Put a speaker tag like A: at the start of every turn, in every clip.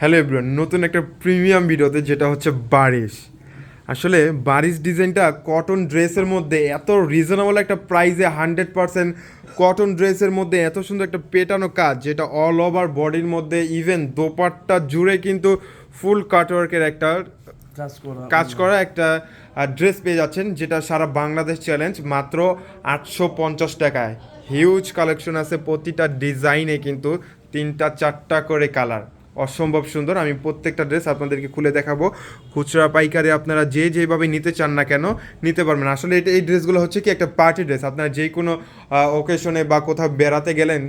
A: Hello everyone নতুন একটা premium ভিডিওতে যেটা হচ্ছে বারিশ। আসলে বারিশ ডিজাইনটা কটন ড্রেসের মধ্যে এত রিজনেবল একটা প্রাইসে হান্ড্রেড পারসেন্ট কটন ড্রেসের মধ্যে এত সুন্দর একটা পেটানো কাজ যেটা অল ওভার বডির মধ্যে ইভেন দোপাট্টা জুড়ে কিন্তু ফুল কাটওয়ার্কের একটা
B: কাজ করা।
A: একটা ড্রেস পেয়ে যাচ্ছেন যেটা সারা বাংলাদেশ চ্যালেঞ্জ মাত্র আটশো পঞ্চাশ টাকায়। হিউজ কালেকশন আছে প্রতিটা ডিজাইনে কিন্তু তিনটা চারটা করে কালার অসম্ভব সুন্দর। আমি প্রত্যেকটা ড্রেস আপনাদেরকে খুলে দেখাবো। খুচরা পাইকারি আপনারা যে যেভাবে নিতে চান না কেন, নিতে পারবেন। আসলে এটা এই ড্রেসগুলো হচ্ছে কি একটা পার্টি ড্রেস আপনারা যে কোনো ওকেশনে বা কোথাও বেড়াতে গেলেন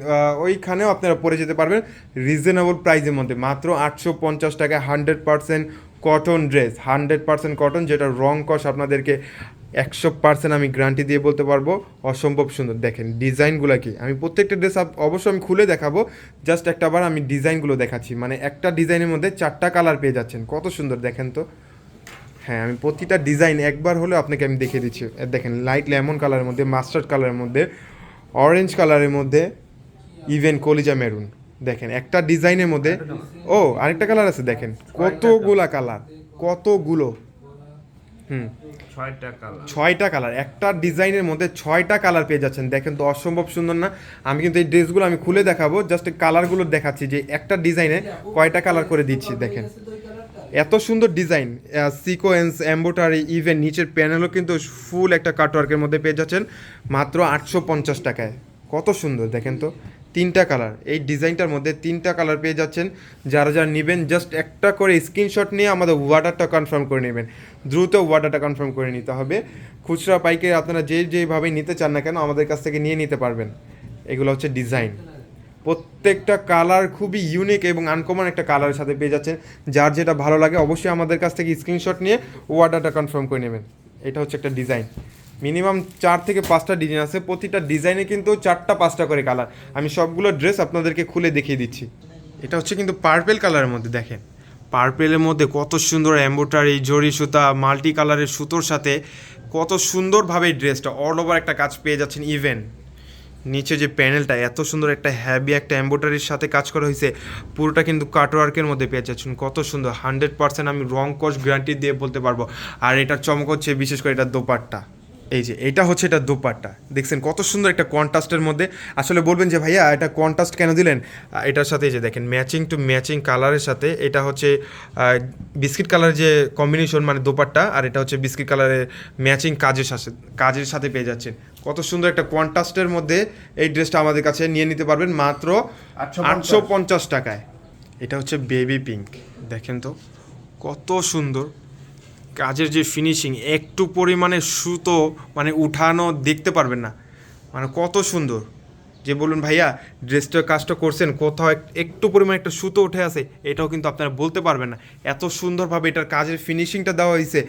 A: ওইখানেও আপনারা পরে যেতে পারবেন রিজনেবল প্রাইসের মধ্যে। মাত্র আটশো পঞ্চাশ টাকায় hundred percent cotton dress hundred percent cotton যেটা রং কষ আপনাদেরকে একশো পার্সেন্ট আমি গ্যারান্টি দিয়ে বলতে পারব, অসম্ভব সুন্দর। দেখেন, ডিজাইনগুলো কি? আমি প্রত্যেকটা ড্রেস অবশ্যই আমি খুলে দেখাবো জাস্ট একটা বার আমি ডিজাইনগুলো দেখাচ্ছি। মানে একটা ডিজাইনের মধ্যে চারটা কালার পেয়ে যাচ্ছেন। কত সুন্দর, দেখেন তো। হ্যাঁ আমি প্রতিটা ডিজাইন একবার হলেও আপনাকে আমি দেখিয়ে দিচ্ছি। দেখেন লাইট লেমন কালারের মধ্যে মাস্টার্ড কালারের মধ্যে অরেঞ্জ কালারের মধ্যে ইভেন কলিজা মেরুন দেখেন, একটা ডিজাইনের মধ্যে, ও, আরেকটা কালার আছে, দেখেন। কতগুলা কালার কতগুলো। হুম।
B: ছয়টা কালার
A: ছয়টা কালার একটা ডিজাইনের মধ্যে ছয়টা কালার পেয়ে যাচ্ছেন। দেখেন তো অসম্ভব সুন্দর না? আমি কিন্তু এই ড্রেসগুলো আমি খুলে দেখাবো। জাস্ট কালারগুলো দেখাচ্ছি যে একটা ডিজাইনে কয়টা কালার করে দিচ্ছি দেখেন। এত সুন্দর ডিজাইন সিকোয়েন্স এম্বোটারি ইভেন নিচের প্যানেলও কিন্তু ফুল একটা কাটওয়ার্কের মধ্যে পেয়ে যাচ্ছেন। মাত্র আটশো পঞ্চাশ টাকায়। কত সুন্দর দেখেন তো। তিনটা কালার এই ডিজাইনটার মধ্যে তিনটা কালার পেয়ে যাচ্ছেন। যারা যারা নেবেন জাস্ট একটা করে স্ক্রিনশট নিয়ে আমাদের ওয়াটারটা কনফার্ম করে নেবেন। দ্রুত ওয়াটারটা কনফার্ম করে নিতে হবে। খুচরা পাইকে আপনারা যে যেভাবে নিতে চান না কেন, আমাদের কাছ থেকে নিয়ে নিতে পারবেন। এগুলো হচ্ছে ডিজাইন প্রত্যেকটা কালার খুবই ইউনিক এবং আনকমন একটা কালারের সাথে পেয়ে যাচ্ছেন। যার যেটা ভালো লাগে, অবশ্যই আমাদের কাছ থেকে স্ক্রিনশট নিয়ে অর্ডারটা কনফার্ম করে নেবেন। এটা হচ্ছে একটা ডিজাইন মিনিমাম চার থেকে পাঁচটা ডিজাইন আছে। প্রতিটা ডিজাইনে কিন্তু চারটা পাঁচটা করে কালার। আমি সবগুলো ড্রেস আপনাদেরকে খুলে দেখিয়ে দিচ্ছি। এটা হচ্ছে কিন্তু পার্পেল কালারের মধ্যে দেখেন। পার্পেলের মধ্যে কত সুন্দর এম্বোটারি জরি সুতা, মাল্টি কালারের সুতোর সাথে কত সুন্দরভাবে ড্রেসটা অল ওভার একটা কাজ পেয়ে যাচ্ছেন ইভেন নিচে যে প্যানেলটা, এত সুন্দর একটা হ্যাভি একটা এম্বোটারির সাথে কাজ করা হয়েছে। পুরোটা কিন্তু কাটওয়ার্কের মধ্যে পেয়ে যাচ্ছেন। কত সুন্দর। হান্ড্রেড পার্সেন্ট আমি রং কস গ্যারান্টি দিয়ে বলতে পারব। আর এটার চমক হচ্ছে, বিশেষ করে এটা দোপাট্টা। এই যে এটা হচ্ছে এটা দোপাট্টা। দেখছেন কত সুন্দর একটা কন্ট্রাস্টের মধ্যে। আসলে বলবেন যে ভাইয়া এটা কন্ট্রাস্ট কেন দিলেন? এটার সাথে এই যে দেখেন ম্যাচিং টু ম্যাচিং কালারের সাথে এটা হচ্ছে বিস্কিট কালার যে কম্বিনেশন মানে দোপাট্টা আর এটা হচ্ছে বিস্কিট কালারের ম্যাচিং কাজের সাথে কাজের সাথে পেয়ে যাচ্ছেন। কত সুন্দর একটা কন্ট্রাস্টের মধ্যে এই ড্রেসটা আমাদের কাছে নিয়ে নিতে পারবেন মাত্র আটশো পঞ্চাশ টাকায়। এটা হচ্ছে বেবি পিঙ্ক। দেখেন তো কত সুন্দর। কাজের যে ফিনিশিং একটু পরিমাণে সুতো মানে উঠানো দেখতে পারবেন না। মানে কত সুন্দর। যে বলুন, ভাইয়া ড্রেসটা কাজটা করছেন, কোথাও একটু পরিমাণে একটা সুতো উঠে আছে। এটাও কিন্তু আপনারা বলতে পারবেন না। এত সুন্দরভাবে এটার কাজের ফিনিশিংটা দেওয়া হয়েছে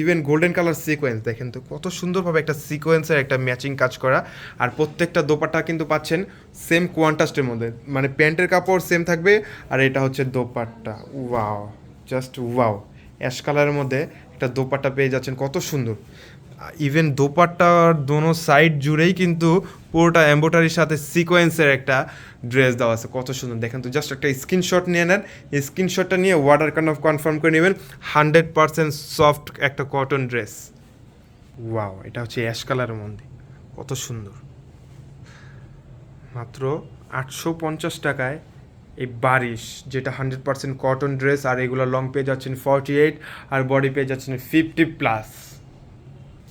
A: ইভেন গোল্ডেন কালার সিকোয়েন্স দেখেন তো, কত সুন্দরভাবে একটা সিকোয়েন্সের একটা ম্যাচিং কাজ করা। আর প্রত্যেকটা দোপাট্টা কিন্তু পাচ্ছেন সেম কোয়ান্টাস্টের মধ্যে। মানে প্যান্টের কাপড় সেম থাকবে, আর এটা হচ্ছে dupatta. Wow just wow ash কালারের মধ্যে একটা দোপাট্টা পেয়ে যাচ্ছেন, কত সুন্দর। ইভেন দোপাট্টার দোনো সাইড জুড়েই কিন্তু পুরোটা এম্বোটারির সাথে সিকোয়েন্সের একটা ড্রেস দেওয়া আছে, কত সুন্দর। দেখেন তো জাস্ট একটা স্ক্রিনশট নিয়ে নেন স্ক্রিনশটটা নিয়ে ওয়াটার কান অফ কনফার্ম করে নেবেন হান্ড্রেড পারসেন্ট সফট একটা কটন ড্রেস ওয়াও এটা হচ্ছে অ্যাশ কালারের মধ্যে, কত সুন্দর। মাত্র আটশো পঞ্চাশ টাকায় এই বারিশ, যেটা হান্ড্রেড পার্সেন্ট কটন ড্রেস আর এগুলো লং পেয়ে যাচ্ছেন ফর্টি এইট আর বডি পেয়ে যাচ্ছেন ফিফটি প্লাস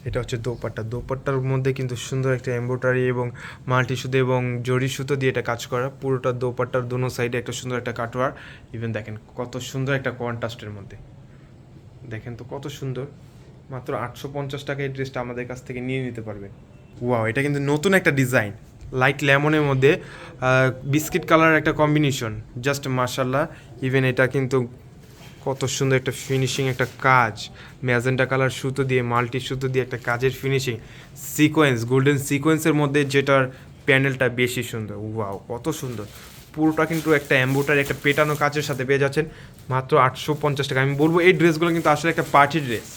A: এটা হচ্ছে দোপাট্টা। দোপাট্টার মধ্যে কিন্তু সুন্দর একটা এম্ব্রয়ডারি এবং মাল্টি সুতো এবং জরি সুতো দিয়ে এটা কাজ করা। পুরোটা দোপাট্টার দোনো সাইডে একটা সুন্দর একটা কাটোয়ার ইভেন দেখেন কত সুন্দর একটা কন্ট্রাস্টের মধ্যে। দেখেন তো কত সুন্দর। মাত্র আটশো পঞ্চাশ টাকা এই ড্রেসটা আমাদের কাছ থেকে নিয়ে নিতে পারবেন। ওয়াও এটা কিন্তু নতুন একটা ডিজাইন লাইট লেমনের মধ্যে বিস্কিট কালার একটা কম্বিনেশন জাস্ট মার্শাল্লাহ ইভেন এটা কিন্তু কত সুন্দর একটা ফিনিশিং একটা কাজ। ম্যাজেন্টা কালার সুতো দিয়ে, মাল্টি সুতো দিয়ে একটা কাজের ফিনিশিং সিকোয়েন্স গোল্ডেন সিকোয়েন্সের মধ্যে যেটার প্যানেলটা বেশি সুন্দর। ওয়াও কত সুন্দর। পুরোটা কিন্তু একটা অ্যাম্বোটার একটা পেটানো কাজের সাথে পেয়ে যাচ্ছেন। মাত্র আটশো পঞ্চাশ টাকা। আমি বলব, এই ড্রেসগুলো কিন্তু আসলে একটা পার্টি ড্রেস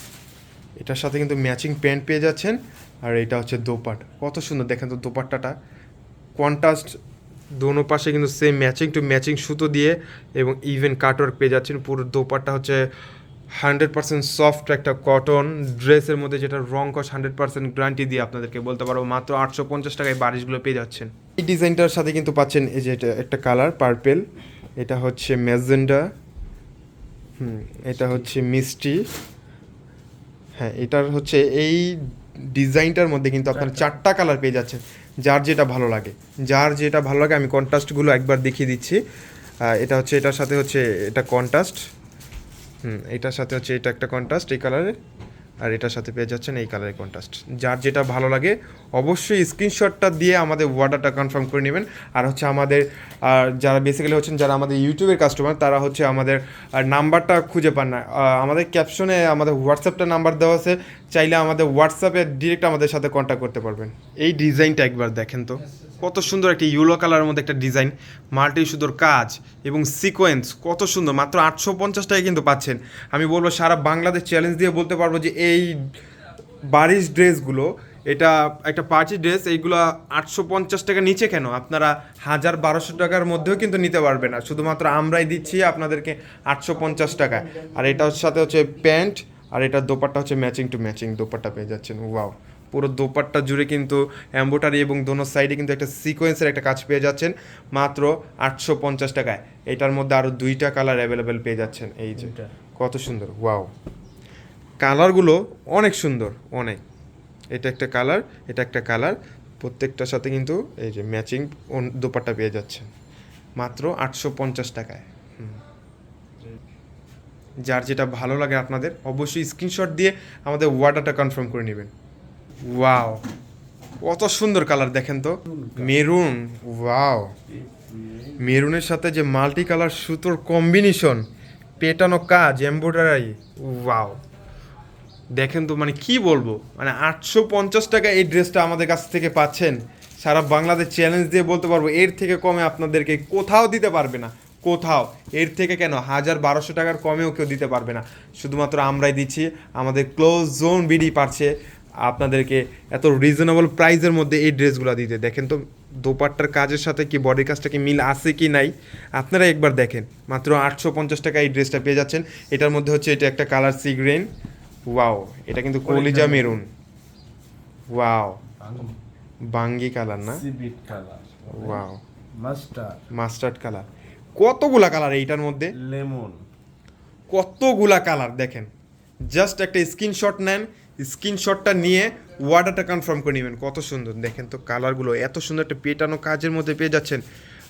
A: এটার সাথে কিন্তু ম্যাচিং প্যান্ট পেয়ে যাচ্ছেন। আর এটা হচ্ছে দোপাট। কত সুন্দর, দেখেন তো দোপাট্টাটা। কন্ট্রাস্ট দোনো পাশে কিন্তু সেম ম্যাচিং টু ম্যাচিং সুতো দিয়ে এবং ইভেন কাটওয়ার্ক পেয়ে যাচ্ছেন। পুরো দোপাট্টা হচ্ছে হান্ড্রেড পার্সেন্ট সফট একটা কটন ড্রেসের মধ্যে যেটা রং কস হান্ড্রেড পার্সেন্ট গ্যারান্টি দিয়ে আপনাদেরকে বলতে পারব। মাত্র আটশো পঞ্চাশ টাকায় বারিশগুলো পেয়ে যাচ্ছেন। এই ডিজাইনটার সাথে কিন্তু পাচ্ছেন এই যে এটা একটা কালার পার্পেল এটা হচ্ছে ম্যাজেন্ডা হুম এটা হচ্ছে মিষ্টি। হ্যাঁ এটার হচ্ছে এই ডিজাইনটার মধ্যে কিন্তু আপনার চারটা। কালার পেয়ে যাচ্ছেন। যার যেটা ভালো লাগে। যার যেটা ভালো লাগে, আমি কন্ট্রাস্টগুলো একবার দেখিয়ে দিচ্ছি। এটা হচ্ছে, এটার সাথে হচ্ছে এটা কন্ট্রাস্ট হুম, এটার সাথে হচ্ছে এটা একটা কন্ট্রাস্ট এই কালারের আর এটার সাথে পেয়ে যাচ্ছেন এই কালারের কন্ট্রাস্ট যার যেটা ভালো লাগে, অবশ্যই স্ক্রিনশটটা দিয়ে আমাদের অর্ডারটা কনফার্ম করে নেবেন। আর হচ্ছে আমাদের, আর যারা বেসিক্যালি হচ্ছেন, যারা আমাদের ইউটিউবের কাস্টমার তারা হচ্ছে আমাদের নাম্বারটা খুঁজে পান না। আমাদের ক্যাপশনে আমাদের হোয়াটসঅ্যাপটা নাম্বার দেওয়া আছে। চাইলে আমাদের হোয়াটসঅ্যাপে ডিরেক্ট আমাদের সাথে কন্ট্যাক্ট করতে পারবেন। এই ডিজাইনটা একবার দেখেন তো। কত সুন্দর একটা ইউলো কালারের মধ্যে একটা ডিজাইন মাল্টি সুন্দর কাজ এবং সিকোয়েন্স কত সুন্দর, মাত্র আটশো পঞ্চাশ টাকায় কিন্তু পাচ্ছেন। আমি বলব সারা বাংলাদেশ চ্যালেঞ্জ দিয়ে বলতে পারব যে এই বারিশ ড্রেসগুলো, এটা একটা পার্টি ড্রেস, এইগুলো আটশো পঞ্চাশ টাকা নিচে কেন? আপনারা হাজার বারোশো টাকার মধ্যেও কিন্তু নিতে পারবেন না। শুধুমাত্র আমরাই দিচ্ছি আপনাদেরকে আটশো পঞ্চাশ টাকায়। আর এটার সাথে হচ্ছে প্যান্ট আর এটার দোপাট্টা হচ্ছে ম্যাচিং টু ম্যাচিং দোপাট্টা পেয়ে যাচ্ছেন। ওয়াও পুরো দোপাট্টা জুড়ে কিন্তু এম্বোটারি এবং দোনো সাইডে কিন্তু একটা সিকোয়েন্সের একটা কাজ পেয়ে যাচ্ছেন। মাত্র আটশো পঞ্চাশ টাকায়। এটার মধ্যে আরও দুইটা কালার অ্যাভেলেবেল পেয়ে যাচ্ছেন। এই যে কত সুন্দর। ওয়াও কালারগুলো অনেক সুন্দর অনেক। এটা একটা কালার এটা একটা কালার প্রত্যেকটার সাথে কিন্তু এই যে ম্যাচিং দোপাট্টা পেয়ে যাচ্ছেন। মাত্র আটশো পঞ্চাশ টাকায়। যার যেটা ভালো লাগে আপনাদের, অবশ্যই স্ক্রিনশট দিয়ে আমাদের অর্ডারটা কনফার্ম করে নেবেন। ওয়াও কত সুন্দর কালার দেখেন তো। মেরুন ওয়াও মেরুনের সাথে যে মাল্টি কালার সুতোর কম্বিনেশন পেটানো কাজ এমব্রয়ডারি ওয়াও দেখেন তো মানে কি বলব? মানে আটশো পঞ্চাশ টাকা এই ড্রেসটা আমাদের কাছ থেকে পাচ্ছেন। সারা বাংলাদেশ চ্যালেঞ্জ দিয়ে বলতে পারব, এর থেকে কমে আপনাদেরকে কোথাও দিতে পারবে না। কোথাও। এর থেকে কেন? হাজার বারোশো টাকার কমেও কেউ দিতে পারবে না। শুধুমাত্র আমরাই দিচ্ছি আমাদের ক্লোজ জোন বিডি পারছে। আপনাদেরকে এত রিজনেবল প্রাইসের মধ্যে এই ড্রেসগুলো দিতে। দেখেন তো দোপাট্টার কাজের সাথে কি বডির কাজটা কি মিল আছে কি নাই? আপনারা একবার দেখেন। মাত্র আটশো পঞ্চাশ টাকা এই ড্রেসটা পেয়ে যাচ্ছেন। এটার মধ্যে হচ্ছে এটা একটা কালার সি গ্রিন ওয়াও এটা কিন্তু কলিজা মেরুন ওয়াও বাঙ্গি। কালার না? ওয়াও
B: মাস্টার
A: মাস্টার্ড কালার কতগুলা কালার এইটার মধ্যে?
B: লেমন।
A: কতগুলা কালার দেখেন। জাস্ট একটা স্ক্রিনশট নেন স্ক্রিনশটটা নিয়ে ওয়ার্ডারটা কনফার্ম করে নেবেন। কত সুন্দর। দেখেন তো কালারগুলো এত সুন্দর একটা পেটানো কাজের মধ্যে পেয়ে যাচ্ছেন।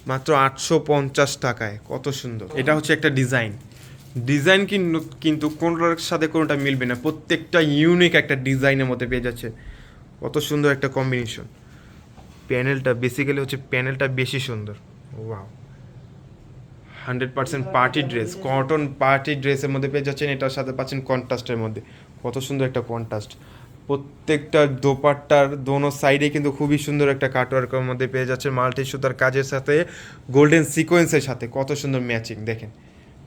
A: মাত্র আটশো পঞ্চাশ টাকায়। কত সুন্দর। এটা হচ্ছে একটা ডিজাইন ডিজাইন কিন্তু কিন্তু কোনোটার সাথে কোনোটা মিলবে না। প্রত্যেকটা ইউনিক একটা ডিজাইনের মধ্যে পেয়ে যাচ্ছে কত সুন্দর একটা কম্বিনেশন প্যানেলটা বেসিক্যালি হচ্ছে প্যানেলটা বেশি সুন্দর। Wow hundred percent party dress, cotton party ড্রেসের মধ্যে পেয়ে যাচ্ছেন, এটার সাথে পাচ্ছেন কন্ট্রাস্টের মধ্যে। কত সুন্দর একটা কন্ট্রাস্ট। প্রত্যেকটা দোপাট্টার দোনো সাইডে কিন্তু খুবই সুন্দর একটা কাটওয়ার্কের মধ্যে পেয়ে যাচ্ছেন মাল্টি সুতার কাজের সাথে, গোল্ডেন সিকোয়েন্সের সাথে। কত সুন্দর ম্যাচিং, দেখেন।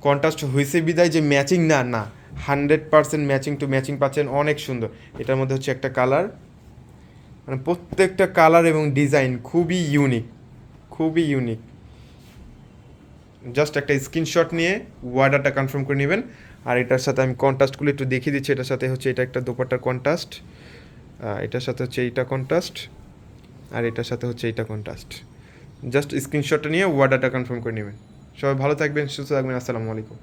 A: কন্ট্রাস্ট হয়েছে বিদায় যে ম্যাচিং না না। Hundred percent matching to matching পাচ্ছেন অনেক সুন্দর। এটার মধ্যে হচ্ছে একটা কালার। মানে প্রত্যেকটা কালার এবং ডিজাইন খুবই ইউনিক খুবই ইউনিক। জাস্ট একটা স্ক্রিনশট নিয়ে ওয়ার্ডারটা কনফার্ম করে নেবেন। আর এটার সাথে আমি কন্ট্রাস্টগুলো একটু দেখিয়ে দিচ্ছি, এটার সাথে হচ্ছে এটা একটা দোপাট্টার কন্ট্রাস্ট এটার সাথে হচ্ছে এইটা কন্ট্রাস্ট আর এটার সাথে হচ্ছে এইটা কন্ট্রাস্ট জাস্ট স্ক্রিনশটটা নিয়ে ওয়ার্ডারটা কনফার্ম করে নেবেন। সবাই ভালো থাকবেন, সুস্থ থাকবেন, আসসালামু আলাইকুম।